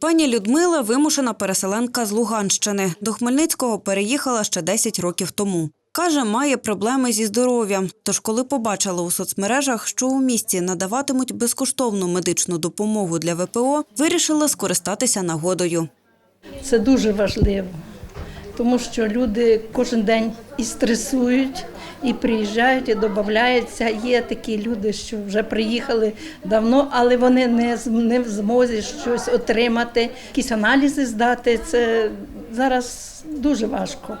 Пані Людмила вимушена переселенка з Луганщини. До Хмельницького переїхала ще 10 років тому. Каже, має проблеми зі здоров'ям. Тож, коли побачила у соцмережах, що у місті надаватимуть безкоштовну медичну допомогу для ВПО, вирішила скористатися нагодою. Це дуже важливо, тому що люди кожен день і стресують, і приїжджають, і додаються. Є такі люди, що вже приїхали давно, але вони не, не в змозі щось отримати, якісь аналізи здати. Це зараз дуже важко.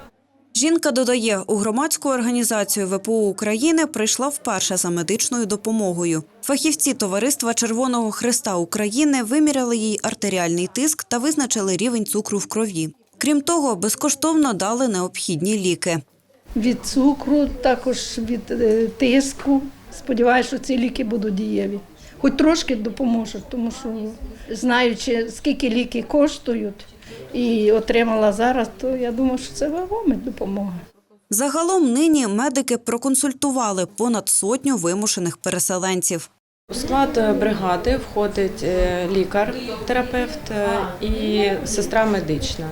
Жінка додає, у громадську організацію ВПО України прийшла вперше за медичною допомогою. Фахівці Товариства Червоного Христа України виміряли їй артеріальний тиск та визначили рівень цукру в крові. Крім того, безкоштовно дали необхідні ліки. Від цукру, також від е, тиску. Сподіваюся, що ці ліки будуть дієві. Хоч трошки допоможуть, тому що знаючи, скільки ліки коштують, і отримала зараз, то я думаю, що це вагома допомога. Загалом нині медики проконсультували понад сотню вимушених переселенців. У склад е, бригади входить е, лікар-терапевт е, і сестра медична.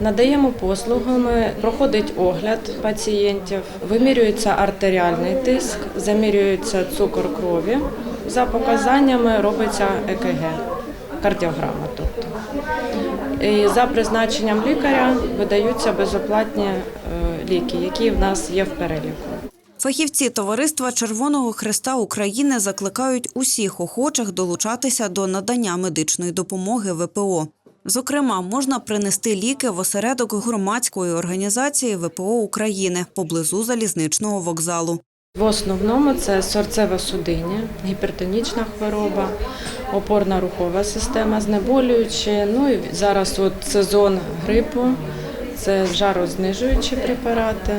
Надаємо послугами, проходить огляд пацієнтів, вимірюється артеріальний тиск, замірюється цукор крові. За показаннями робиться ЕКГ, кардіограма. Тобто. І за призначенням лікаря видаються безоплатні ліки, які в нас є в переліку. Фахівці Товариства Червоного Христа України закликають усіх охочих долучатися до надання медичної допомоги ВПО. Зокрема, можна принести ліки в осередок громадської організації ВПО України поблизу залізничного вокзалу. В основному це серцево-судинні, гіпертонічна хвороба, опорно-рухова система, знеболюючі. Ну і зараз от сезон грипу, це жарознижуючі препарати,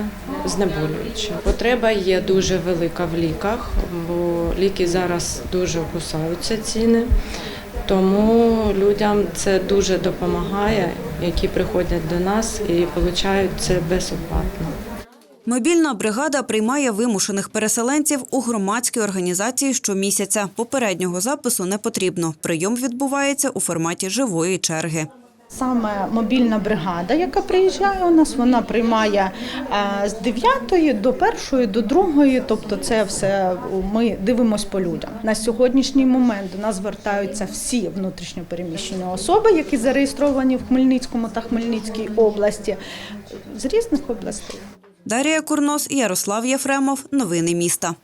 знеболюючі. Потреба є дуже велика в ліках, бо ліки зараз дуже кусаються ціни. Тому людям це дуже допомагає, які приходять до нас і отримують це безоплатно. Мобільна бригада приймає вимушених переселенців у громадській організації щомісяця. Попереднього запису не потрібно. Прийом відбувається у форматі живої черги. Саме мобільна бригада, яка приїжджає у нас, вона приймає е, з 9 до 1, до 2, тобто це все ми дивимося по людям. На сьогоднішній момент до нас звертаються всі внутрішньопереміщені особи, які зареєстровані в Хмельницькому та Хмельницькій області з різних областей. Дарія Курнос Ярослав Єфремов. Новини міста.